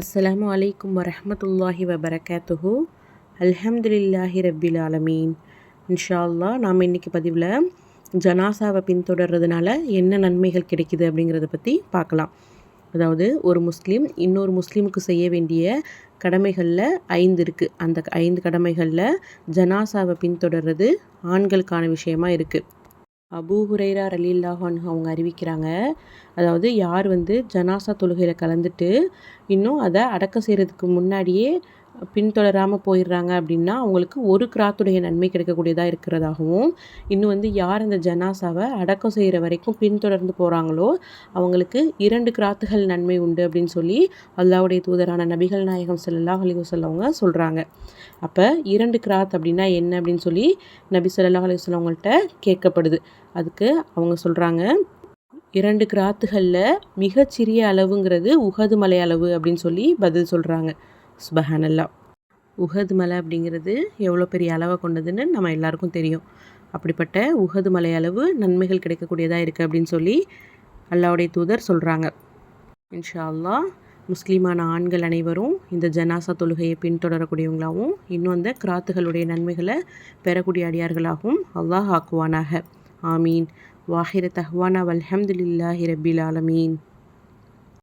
அஸ்ஸலாமு வலைக்கம் வரமத்துல்லாஹி வபரகாத்துஹு. அல்ஹம்துலில்லாஹி ரபில் ஆலமீன். இன்ஷா அல்லாஹ் நாம் இன்றைக்கி பதிவில் ஜனாசாவை பின்தொடர்றதுனால என்ன நன்மைகள் கிடைக்குது அப்படிங்கிறத பற்றி பார்க்கலாம். அதாவது ஒரு முஸ்லீம் இன்னொரு முஸ்லீமுக்கு செய்ய வேண்டிய கடமைகளில் ஐந்து இருக்குது அந்த ஐந்து கடமைகளில் ஜனாசாவை பின்தொடர்றது ஆண்களுக்கான விஷயமா இருக்குது அபூ ஹுரைரா ரலில்லாஹான் அவங்க அறிவிக்கிறாங்க. அதாவது யார் வந்து ஜனாசா தொழுகையில் கலந்துட்டு இன்னும் அதை அடக்கம் செய்கிறதுக்கு முன்னாடியே பின்தொடராமல் போயிடுறாங்க அப்படின்னா அவங்களுக்கு ஒரு கிராத்துடைய நன்மை கிடைக்கக்கூடியதாக இருக்கிறதாகவும் இன்னும் வந்து யார் அந்த ஜனாசாவை அடக்கம் செய்கிற வரைக்கும் பின்தொடர்ந்து போகிறாங்களோ அவங்களுக்கு இரண்டு கிராத்துகள் நன்மை உண்டு அப்படின்னு சொல்லி அல்லாவுடைய தூதரான நபிகள் நாயகம் சல்லாஹ் அலைஹி சொல்கிறாங்க அப்போ இரண்டு கிராத் அப்படின்னா என்ன அப்படின்னு சொல்லி நபி சொல்லாஹ் அலைஹி கேட்கப்படுது. அதுக்கு அவங்க சொல்கிறாங்க இரண்டு கிராத்துகளில் மிகச்சிறிய அளவுங்கிறது உகது மலை அளவு அப்படின்னு சொல்லி பதில் சொல்கிறாங்க சுபஹானல்லா. உகது மலை அப்படிங்கிறது எவ்வளோ பெரிய அளவை கொண்டதுன்னு நம்ம எல்லாருக்கும் தெரியும். அப்படிப்பட்ட உகது மலை அளவு நன்மைகள் கிடைக்கக்கூடியதாக இருக்குது அப்படின்னு சொல்லி அல்லாவுடைய தூதர் சொல்கிறாங்க இன்ஷா அல்லாஹ் முஸ்லீமான ஆண்கள் அனைவரும் இந்த ஜனாசா தொழுகையை பின்தொடரக்கூடியவங்களாகவும் இன்னும் அந்த கிராத்துகளுடைய நன்மைகளை பெறக்கூடிய அடியார்களாகவும் அல்லாஹ் ஆக்குவானாக. ஆமீன். வாஹிர தஹ்வானா வல்ஹம்துலில்லாஹி ரபில் ஆலமீன்.